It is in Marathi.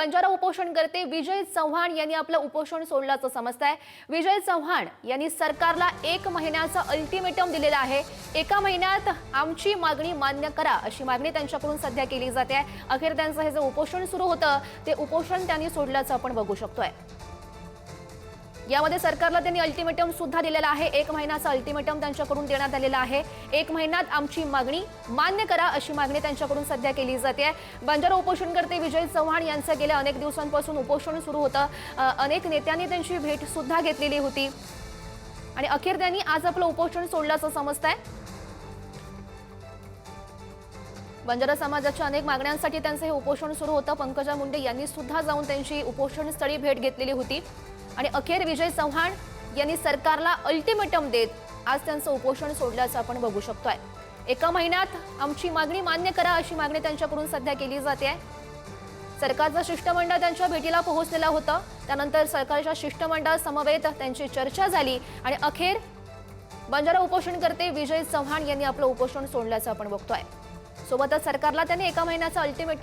बंजारा उपोषणकर्ते विजय चव्हाण यांनी आपलं उपोषण सोडल्याचं समजत आहे विजय चव्हाण यांनी सरकारला एक महिन्याचं अल्टिमेटम दिलेलं आहे. एका महिन्यात आमची मागणी मान्य करा अशी मागणी त्यांच्याकडून सध्या केली जाते. आहे अखेर त्यांचं हे जे उपोषण सुरू होतं ते उपोषण त्यांनी सोडल्याचं आपण बघू शकतोय. यामध्ये सरकारला त्यांनी अल्टिमेटम सुद्धा दिलेला आहे. एक महिन्याचा अल्टिमेटम त्यांच्याकडून देण्यात आलेला आहे. एक महिन्यात आमची मागणी मान्य करा अशी मागणी त्यांच्याकडून सध्या केली जाते. बंजारा उपोषणकर्ते विजय चव्हाण यांचं गेल्या अनेक दिवसांपासून उपोषण सुरू होतं. अनेक नेत्यांनी त्यांची भेट सुद्धा घेतलेली होती. आणि अखेर त्यांनी आज आपलं उपोषण सोडल्याचं समजत आहे बंजारा समाजाच्या अनेक मागण्यांसाठी त्यांचं हे उपोषण सुरू होतं. पंकजा मुंडे यांनी सुद्धा जाऊन त्यांची उपोषण स्थळी भेट घेतलेली होती. आणि अखेर विजय चव्हाण यांनी सरकारला अल्टिमेटम देत आज त्यांचं उपोषण सोडल्याचं आपण बघू शकतोय. एका महिन्यात आमची मागणी मान्य करा अशी मागणी त्यांच्याकडून सध्या केली जाते. आहे सरकारचं शिष्टमंडळ त्यांच्या भेटीला पोहोचलेलं होतं. त्यानंतर सरकारच्या शिष्टमंडळ समवेत त्यांची चर्चा झाली आणि अखेर बंजारा उपोषणकर्ते विजय चव्हाण यांनी आपलं उपोषण सोडल्याचं आपण बघतोय. सोबतच सरकारला त्यांनी एका महिन्याचं अल्टिमेट